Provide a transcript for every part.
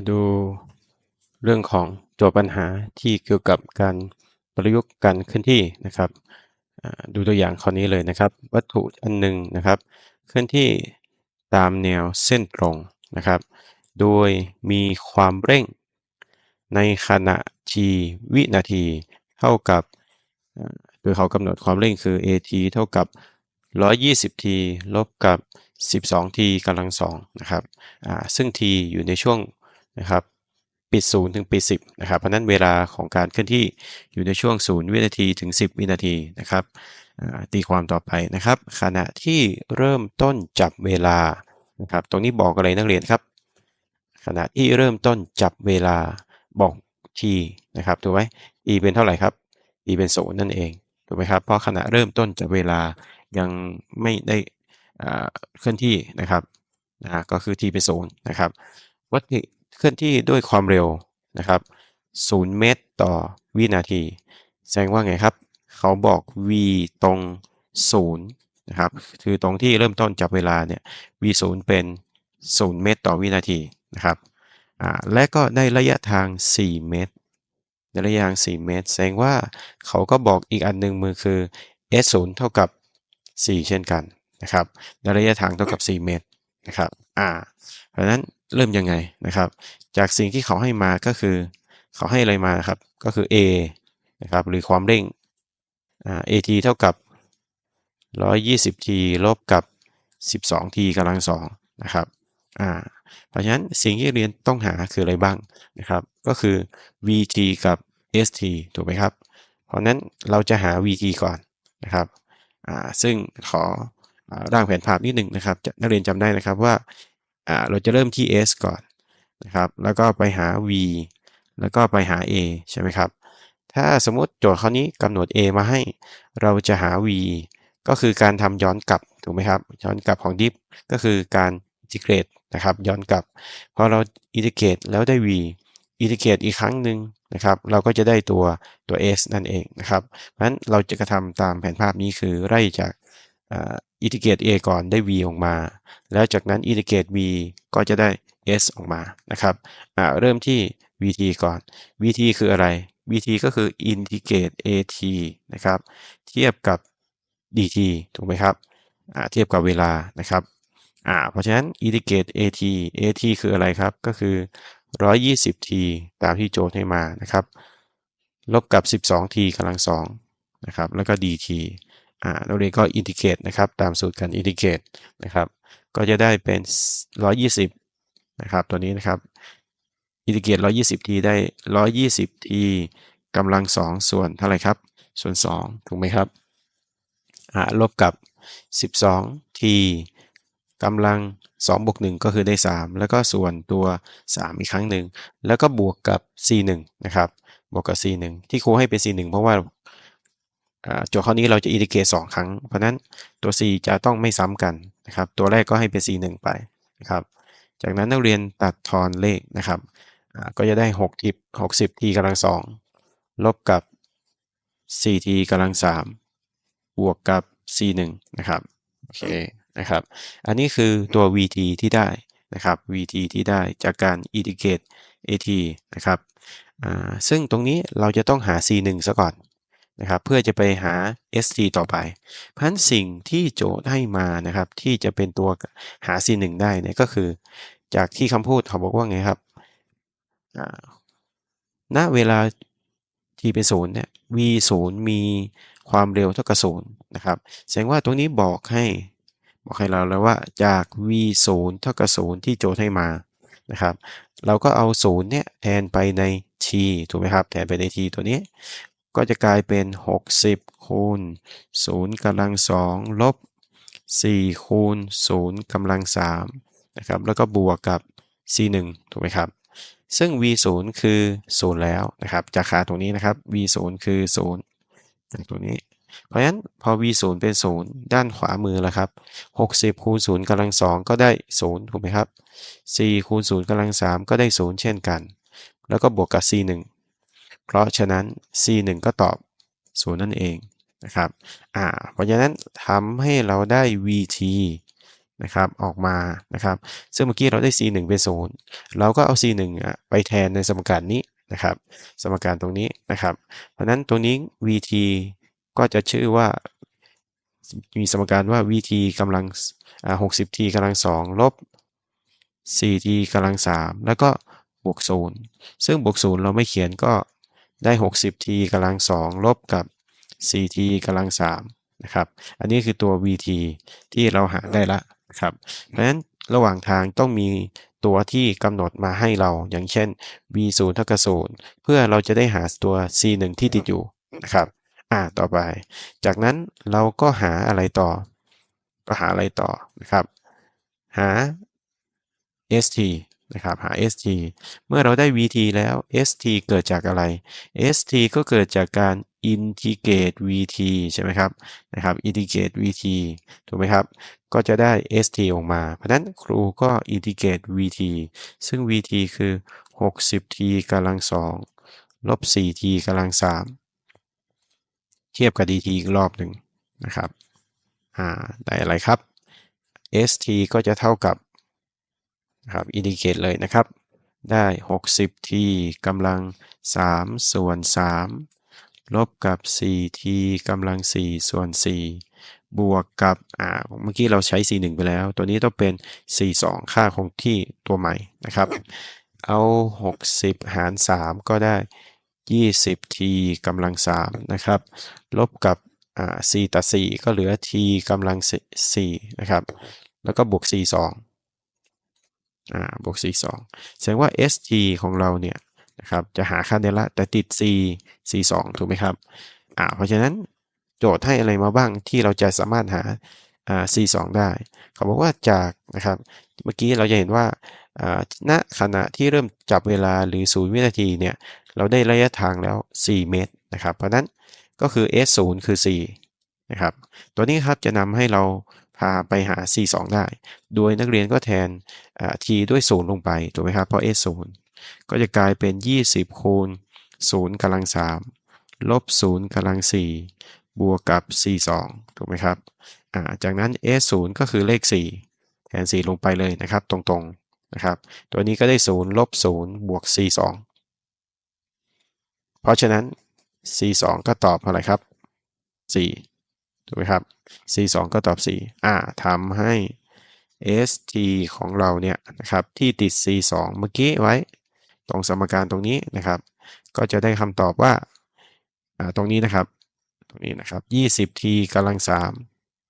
มาดูเรื่องของโจทย์ปัญหาที่เกี่ยวกับการประยุกต์การเคลื่อนที่นะครับดูตัวอย่างข้อนี้เลยนะครับ วัตถุอันหนึ่งนะครับ เคลื่อนที่ตามแนวเส้นตรงนะครับ โดยมีความเร่งในขณะ t วินาที เท่ากับโดยเขากำหนดความเร่งคือ at เท่ากับ 120t ลบกับ 12t กำลังสองนะครับซึ่ง t อยู่ในช่วง นะครับปิด0ถึงปิด10นะครับเพราะนั้นเวลาของการเคลื่อนที่อยู่ในช่วง 0 วินาทีถึง 10 วินาทีนะครับตีความต่อไปนะครับ ขณะที่เริ่มต้นจับเวลานะครับตรงนี้บอกอะไรนักเรียนครับ ขณะที่เริ่มต้นจับเวลาบอก t นะครับถูกไหม e เป็นเท่าไหร่ครับ e เป็นศูนย์นั่นเองถูกไหมครับเพราะขณะเริ่มต้นจับเวลายังไม่ได้เคลื่อนที่นะครับอ่าก็คือ t เป็นศูนย์นะครับวัตถุ เคลื่อนที่ด้วยความเร็วนะครับ0เมตรต่อวินาที แสดงว่าไงครับ เขาบอก v ตรง 0 นะครับ คือตรงที่เริ่มต้นจับเวลาเนี่ย v 0เป็น 0 เมตรต่อวินาทีนะครับและก็ได้ระยะทาง 4 เมตรในระยะทาง 4 เมตร แสดงว่าเขาก็บอกอีกอันหนึ่งมือคือ s 0เท่ากับ 4 เช่นกันนะครับ ในระยะทางเท่ากับ 4 เมตรนะครับ อ่า เพราะนั้นเริ่มยังไงนะครับ จากสิ่งที่เขาให้มาก็คือ เขาให้อะไรมาครับ ก็คือ a นะครับ หรือความเร่งอ่า at เท่ากับ 120t ลบกับ 12t กำลังสองนะครับอ่าเพราะฉะนั้นสิ่งที่เรียนต้องหาคืออะไรบ้างนะครับ ก็คือ vt กับ st ถูกไหมครับ เพราะนั้นเราจะหา vt ก่อนนะครับอ่าซึ่งขอ ร่างแผนภาพนิดหนึ่งนะครับนักเรียนจำได้นะครับว่าเราจะเริ่มที่ s ก่อนนะครับแล้วก็ไปหา v แล้วก็ไปหา a ใช่ไหมครับ ถ้าสมมติโจทย์ข้อนี้กำหนด a มาให้เราจะหา v ก็คือการทำย้อนกลับถูกไหมครับย้อนกลับของ diff ก็คือการอินทิเกรตนะครับย้อนกลับพอเราอินทิเกรตแล้วได้ v อินทิเกรตอีกครั้งหนึ่งนะครับเราก็จะได้ตัวตัว s นั่นเองนะครับเพราะฉะนั้นเราจะกระทำตามแผนภาพนี้คือไล่จาก อินทิเกรต a ก่อนได้ v ออกมา แล้วจากนั้นอินทิเกรต v ก็จะได้ s ออกมานะครับเริ่มที่ vt ก่อน vt คืออะไร vt ก็คืออินทิเกรต at นะครับ เทียบกับ dt ถูกไหมครับเทียบกับเวลานะครับเพราะฉะนั้นอินทิเกรต at at คืออะไรครับ ก็คือ 120t ตามที่โจทย์ให้มานะครับ ลบกับ 12t กำลังสองนะครับ แล้วก็ dt อ่าเราเรียนก็อินทิเกรตนะครับตามสูตรการอินทิเกรตนะครับ ก็จะได้เป็น 120 นะครับ ตัวนี้นะครับอินทิเกรต 120t ได้ 120t กำลังสองส่วนเท่าไหร่ครับ ส่วน 2 ถูกไหมครับอ่าลบกับ 12t กำลัง2บวก1ก็คือได้ 3 แล้วก็ส่วนตัว 3 อีกครั้งหนึ่ง แล้วก็บวกกับ c1 นะครับ บวกกับ c1 ที่ครูให้เป็น c1 เพราะว่า โจทย์ข้อนี้เราจะอินทิเกรต2ครั้ง เพราะนั้นตัว c จะต้องไม่ซ้ำกันนะครับ ตัวแรกก็ให้เป็น c1 ไปนะครับ จากนั้นนักเรียนตัดทอนเลขนะครับก็จะได้6ทิป60 t กำลัง2ลบกับ 4t กำลัง3บวกกับ c1 นะครับ โอเคนะครับ อันนี้คือตัว vt ที่ได้นะครับ vt ที่ได้จากการอินทิเกรต at นะครับซึ่งตรงนี้เราจะต้องหา c1 ซะก่อน นะครับเพื่อจะไปหา st ต่อไป เพราะฉะนั้นสิ่งที่โจทย์ให้มานะครับที่จะเป็นตัวหา c1 ได้เนี่ยก็คือ จากที่คำพูดเขาบอกว่าไงครับณเวลา t เป็นศูนย์เนี่ย v ศูนย์มีความเร็วเท่ากับศูนย์นะครับแสดงว่าตรงนี้บอกให้บอกให้เราแล้วว่าจาก v ศูนย์เท่ากับศูนย์ที่โจทย์ให้มานะครับ เราก็เอาศูนย์เนี่ยแทนไปใน t ถูกไหมครับ แทนไปใน t ตัวนี้ ก็จะกลายเป็น 60 คูณ 0กำลัง2ลบ 4 คูณ 0กำลัง3นะครับ แล้วก็บวกกับ c 1 ถูกไหมครับ ซึ่ง v 0 คือ 0 แล้วนะครับ จากค่าตรงนี้นะครับ v 0 คือ 0 จากตัวนี้ เพราะฉะนั้นพอ v 0 เป็น 0 ด้านขวามือแล้วครับ 60 คูณ 0กำลัง 2 ก็ได้ 0 ถูกไหมครับ 4 คูณ 0กำลัง 3 ก็ได้ 0 เช่นกัน แล้วก็บวกกับ c 1 เพราะฉะนั้น c 1 ก็ตอบ 0 นั่นเองนะครับอ่าเพราะฉะนั้นทำให้เราได้ vt นะครับออกมานะครับ ซึ่งเมื่อกี้เราได้ c 1 เป็น0เราก็เอา c 1อะไปแทนในสมการนี้นะครับ สมการตรงนี้นะครับ เพราะนั้นตรงนี้ vt ก็จะชื่อว่า มีสมการว่า vt กำลัง 60t กำลัง 2 ลบ 4t กำลัง 3 แล้วก็บวก 0 ซึ่งบวก 0 เราไม่เขียนก็ ได้ 60t กำลัง2ลบกับ 4t กำลัง3นะครับ อันนี้คือตัว vt ที่เราหาได้ละนะครับ เพราะฉะนั้นระหว่างทางต้องมีตัวที่กำหนดมาให้เราอย่างเช่น v 0เท่ากับ0เพื่อเราจะได้หาตัว c 1ที่ติดอยู่นะครับ อ่าต่อไป จากนั้นเราก็หาอะไรต่อ ก็หาอะไรต่อนะครับ หา st นะครับหา st เมื่อเราได้ vt แล้ว st เกิดจากอะไร st ก็เกิดจากการ integrate vt ใช่ไหมครับนะครับ integrate vt ถูกไหมครับ ก็จะได้ st ออกมา เพราะนั้นครูก็ integrate vt ซึ่ง vt คือ 60t กำลัง2ลบ 4t กำลัง3เทียบกับ dt อีกรอบหนึ่งนะครับ อ่า ได้อะไรครับ st ก็จะเท่ากับ นะครับ indicate เลยนะครับ ได้ 60t กำลัง 3 ส่วน 3 ลบกับ 4t กำลัง 4 ส่วน 4 บวกกับอ่าเมื่อกี้เราใช้ c1 ไปแล้ว ตัวนี้ต้องเป็น c2 ค่าคงที่ตัวใหม่นะครับ เอา 60 หาร 3 ก็ได้ 20t กำลัง 3 นะครับ ลบกับอ่า c ต่อ4ก็เหลือ t กำลัง 4 นะครับ แล้วก็บวก c 2 อ่าบวก c 2แสดงว่า st ของเราเนี่ยนะครับจะหาค่าได้ละแต่ติด c c 2ถูกไหมครับอ่าเพราะฉะนั้นโจทย์ให้อะไรมาบ้างที่เราจะสามารถหาอ่า c 2ได้ เขาบอกว่าจากนะครับเมื่อกี้เราจะเห็นว่าอ่าณขณะที่เริ่มจับเวลาหรือ 0 วินาทีเนี่ยเราได้ระยะทางแล้ว 4 เมตรนะครับ เพราะนั้นก็คือ s 0คือ 4 นะครับ ตัวนี้ครับจะนำให้เรา พาไปหา c 2ได้ โดยนักเรียนก็แทน t ด้วย 0 ลงไป ถูกไหมครับ เพราะ s 0ก็จะกลายเป็น 20 คูณ 0กำลัง 3 ลบ 0กำลัง 4 บวกกับ c 2ถูกไหมครับาจากนั้น s 0ก็คือเลข 4 แทน 4 ลงไปเลยนะครับ ตรงๆ นะครับ ตัวนี้ก็ได้ 0 ลบ 0 บวก c 2เพราะฉะนั้น c 2ก็ตอบอะไรครับ 4 ถูกไหมครับ c 2ก็ตอบ 4 อ่าทำให้ st ของเราเนี่ยนะครับที่ติด c 2เมื่อกี้ไว้ ตรงสมการตรงนี้นะครับ ก็จะได้คำตอบว่าอ่าตรงนี้นะครับ ตรงนี้นะครับ 20t กำลัง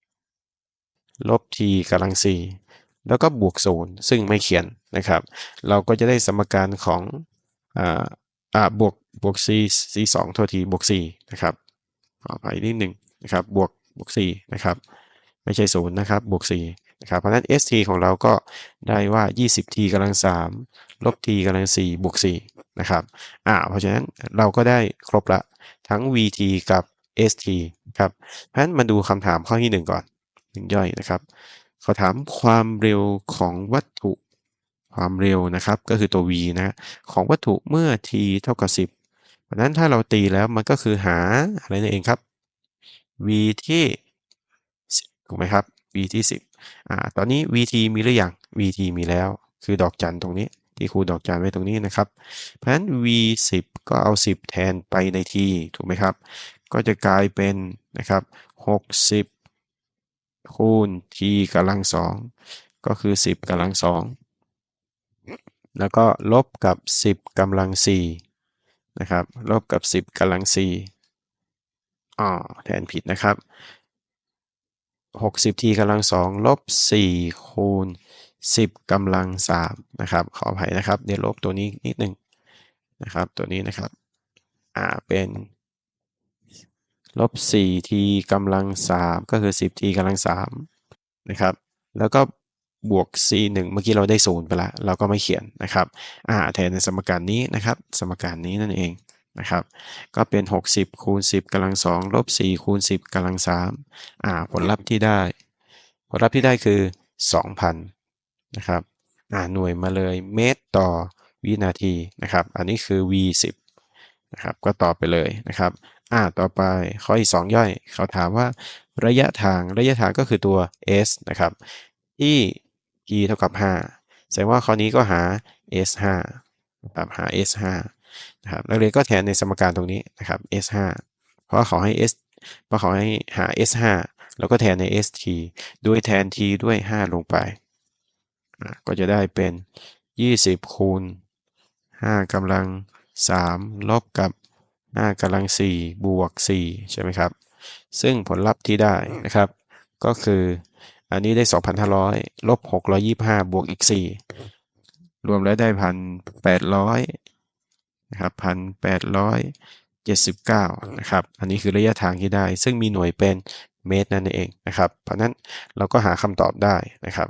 3 ลบ t กำลัง 4 แล้วก็บวก0ซึ่งไม่เขียนนะครับ เราก็จะได้สมการของอ่าอ่าบวกบวก c c 2โทษทีบวก 4 นะครับขออภัยนิดหนึ่งนะครับบวก บวก4นะครับไม่ใช่0นะครับบวก4นะครับเพราะฉะนั้น st ของเราก็ได้ว่า 20t กำลัง3ลบ t กำลัง4บวก4นะครับอ่าเพราะฉะนั้นเราก็ได้ครบละทั้ง vt กับ st ครับเพราะฉะนั้นมาดูคำถามข้อที่ 1 ก่อนหนึ่งย่อยนะครับเขาถามความเร็วของวัตถุความเร็วนะครับก็คือตัว v นะของวัตถุเมื่อ t เท่ากับ 10 เพราะนั้นถ้าเราตีแล้วมันก็คือหาอะไรนั่นเองครับ v ที่ถูกไหมครับ v ที่ 10อ่าตอนนี้ vt มีหรือยัง vt มีแล้ว คือดอกจันตรงนี้ ที่ครูดอกจันไว้ตรงนี้นะครับ เพราะฉะนั้น v 10ก็เอา 10 แทนไปใน t ถูกไหมครับ ก็จะกลายเป็นนะครับ60 คูณ t กำลัง2ก็คือ 10กำลัง2แล้วก็ลบกับ 10กำลัง4นะครับ ลบกับ 10กำลัง4 อ๋อแทนผิดนะครับ 60t กำลัง2ลบ4คูณ10กำลัง3นะครับขออภัยนะครับเดี๋ยวลบตัวนี้นิดหนึ่งนะครับตัวนี้นะครับอ่าเป็นลบ 4t กำลัง3ก็คือ 10t กำลัง3นะครับแล้วก็บวก c 1เมื่อกี้เราได้0ไปแล้วเราก็ไม่เขียนนะครับอ่าแทนในสมการนี้นะครับ สมการนี้นั่นเอง นะครับ ก็เป็น 60คูณ10กำลัง2ลบ4คูณ10กำลัง3อ่า ผลลัพธ์ที่ได้ ผลลัพธ์ที่ได้คือ 2,000 นะครับ อ่า หน่วยมาเลยเมตรต่อวินาทีนะครับ อันนี้คือ v 10 นะครับ ก็ตอบไปเลยนะครับ อ่า ต่อไปข้อที่2ย่อย เขาถามว่าระยะทาง ระยะทางก็คือตัว s นะครับ ที่ t เท่ากับ 5 แสดงว่าข้อนี้ก็หา s 5นะครับ หา s 5 นะครับนักเรียนก็แทนในสมการตรงนี้นะครับ s 5 เพราะเขาให้ s เพราะเขาให้หา s 5 แล้วก็แทนใน st โดยแทน t ด้วย 5 ลงไป ก็จะได้เป็น 20 คูณ 5กำลัง 3 ลบกับ 5กำลัง 4 บวก 4 ใช่ไหมครับ ซึ่งผลลัพธ์ที่ได้นะครับ ก็คืออันนี้ได้ 2,500 ลบ 625 บวกอีก 4 รวมแล้วได้ 1,800 นะครับ1,879นะครับ อันนี้คือระยะทางที่ได้ ซึ่งมีหน่วยเป็นเมตรนั่นเองนะครับ เพราะนั้นเราก็หาคำตอบได้นะครับ